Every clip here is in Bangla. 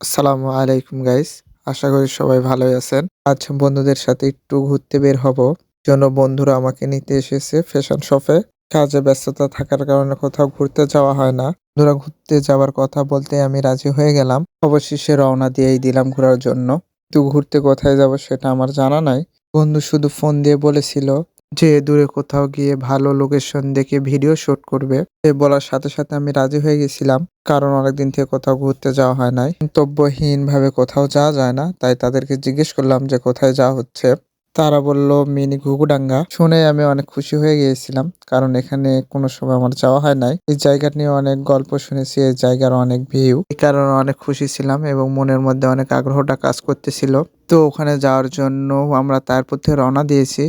আসসালামু আলাইকুম গাইস আশা করি সবাই ভালোই আছেন। আজ বন্ধুদের সাথে একটু ঘুরতে বের হব। জন্য বন্ধুরা আমাকে নিতে এসেছে ফ্যাশন শপে কাজে ব্যস্ততা থাকার কারণে কোথাও ঘুরতে যাওয়া হয় না। বন্ধুরা, ঘুরতে যাওয়ার কথা বলতে আমি রাজি হয়ে গেলাম। অবশেষে রওনা দিয়েই দিলাম ঘোরার জন্য। কিন্তু ঘুরতে কোথায় যাব সেটা আমার জানা নাই। বন্ধু শুধু ফোন দিয়ে বলেছিল যে দূরে কোথাও গিয়ে ভালো লোকেশন দেখে ভিডিও শুট করবে, সে বলার সাথে সাথে আমি রাজি হয়ে গেছিলাম। কারণ অনেকদিন থেকে কোথাও ঘুরতে যাওয়া হয় নাই। গন্তব্যহীন ভাবে কোথাও যাওয়া যায় না, তাই তাদেরকে জিজ্ঞেস করলাম যে কোথায় যাওয়া হচ্ছে। তারা বলল, মিনি ঘুঘুডাঙ্গা। শুনে আমি অনেক খুশি হয়ে গিয়েছিলাম, কারণ এখানে কোনো সময় আমার যাওয়া হয় নাই। এই জায়গা নিয়ে অনেক গল্প শুনেছি, এই জায়গার অনেক ভিউ এই কারণে অনেক খুশি ছিলাম এবং মনের মধ্যে অনেক আগ্রহটা কাজ করতেছিল। তো ওখানে যাওয়ার জন্য আমরা তারপর থেকে রওনা দিয়েছি।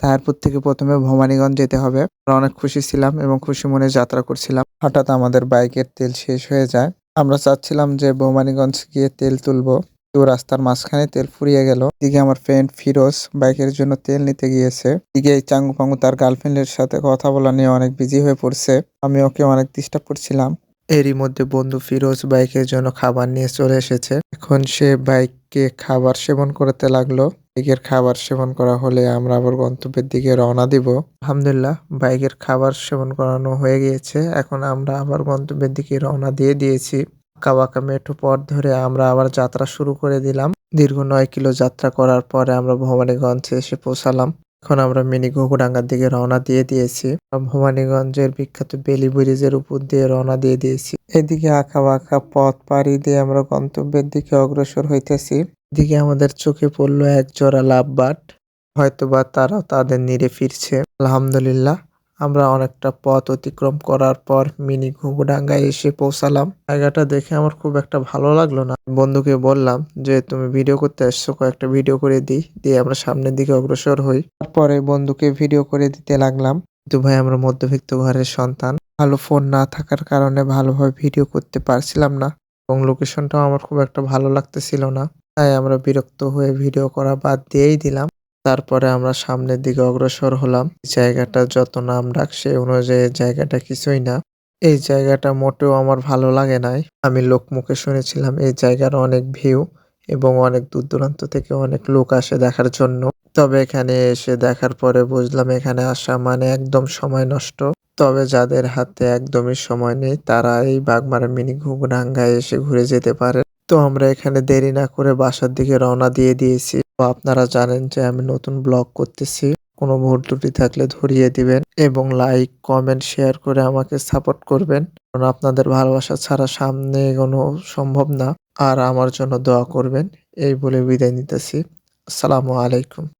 তারপর থেকে প্রথমে ভবানীগঞ্জ যেতে হবে। আমরা অনেক খুশি ছিলাম এবং খুশি মনে যাত্রা করছিলাম। হঠাৎ আমাদের বাইকের তেল শেষ হয়ে যায়। আমরা চাচ্ছিলাম যে ভবানীগঞ্জ গিয়ে তেল তুলবো। তো রাস্তার মাঝখানে তেল ফুরিয়ে গেল। দিকে আমার ফ্রেন্ড ফিরোজ বাইকের জন্য তেল নিতে গিয়েছে। দিকে এই চাঙ্গু পাঙ্গু তার গার্লফ্রেন্ডের সাথে কথা বলা নিয়ে অনেক বিজি হয়ে পড়ছে। আমি ওকে অনেক ডিস্টার্ব করছিলাম। এরই মধ্যে বন্ধু ফিরোজ বাইকের জন্য খাবার নিয়ে চলে এসেছে। এখন সে বাইককে খাবার সেবন করতে লাগল। বাইকের খাবার সেবন করা হলে আমরা আবার গন্তব্যের দিকে রওনা দিব। আলহামদুলিল্লাহ, বাইকের খাবার সেবন করানো হয়ে গিয়েছে। এখন আমরা আবার গন্তব্যের দিকে রওনা দিয়ে দিয়েছি। কাবাকা মেঠো পথ ধরে আমরা আবার যাত্রা শুরু করে দিলাম। দীর্ঘ নয় কিলো যাত্রা করার পরে আমরা ভবানীগঞ্জে এসে পৌঁছালাম। এখন আমরা মিনি ঘুঘুডাঙ্গার দিকে রওনা দিয়ে দিয়েছি। ভবানীগঞ্জের বিখ্যাত বেলি ব্রিজের উপর দিয়ে রওনা দিয়ে দিয়েছি। এদিকে আঁকা বাঁকা পথ পাড়ি দিয়ে আমরা গন্তব্যের দিকে অগ্রসর হইতেছি। এদিকে আমাদের চোখে পড়ল এক জোড়া লাভবাট হয়তোবা তারাও তাদের নিরে ফিরছে। আলহামদুলিল্লাহ। আমরা অনেকটা পথ অতিক্রম করার পর মিনি ঘুঘুডাঙ্গায় এসে পৌঁছালাম। জায়গাটা দেখে আমার খুব একটা ভালো লাগল না। বন্ধুকে বললাম যে, তুমি ভিডিও করতে আসছো কয়েকটা ভিডিও করে দিই, দিয়ে আমরা সামনের দিকে অগ্রসর হই। তারপরে বন্ধুকে ভিডিও করে দিতে লাগলাম। কিন্তু ভাই, আমরা মধ্যবিত্ত ঘরের সন্তান। ভালো ফোন না থাকার কারণে ভালোভাবে ভিডিও করতে পারছিলাম না এবং লোকেশনটাও আমার খুব একটা ভালো লাগতেছিল না। তাই আমরা বিরক্ত হয়ে ভিডিও করা বাদ দিয়েই দিলাম। তারপরে আমরা সামনের দিকে অগ্রসর হলাম। জায়গাটা যত নাম ডাক, সে অনুযায়ী জায়গাটা কিছুই না। এই জায়গাটা মোটেও আমার ভালো লাগে নাই। আমি লোকমুখে শুনেছিলাম এই জায়গার অনেক ভিউ এবং অনেক দূর দূরান্ত থেকে অনেক লোক আসে দেখার জন্য। তবে এখানে এসে দেখার পরে বুঝলাম এখানে আসা মানে একদম সময় নষ্ট। তবে যাদের হাতে একদমই সময় নেই তারা এই বাগমারা মিনি ঘুঘুডাঙ্গায় এসে ঘুরে যেতে পারে। তো আমরা এখানে দেরি না করে বাসার দিকে রওনা দিয়ে দিয়েছি। তো আপনারা জানেন যে আমি নতুন ব্লগ করতেছি। কোনো ভুল ত্রুটি থাকলে ধরিয়ে দিবেন এবং লাইক, কমেন্ট, শেয়ার করে আমাকে সাপোর্ট করবেন। কারণ আপনাদের ভালোবাসা ছাড়া সামনে এগোনো সম্ভব না। আর আমার জন্য দোয়া করবেন। এই বলে বিদায় নিতেছি। আসসালামু আলাইকুম।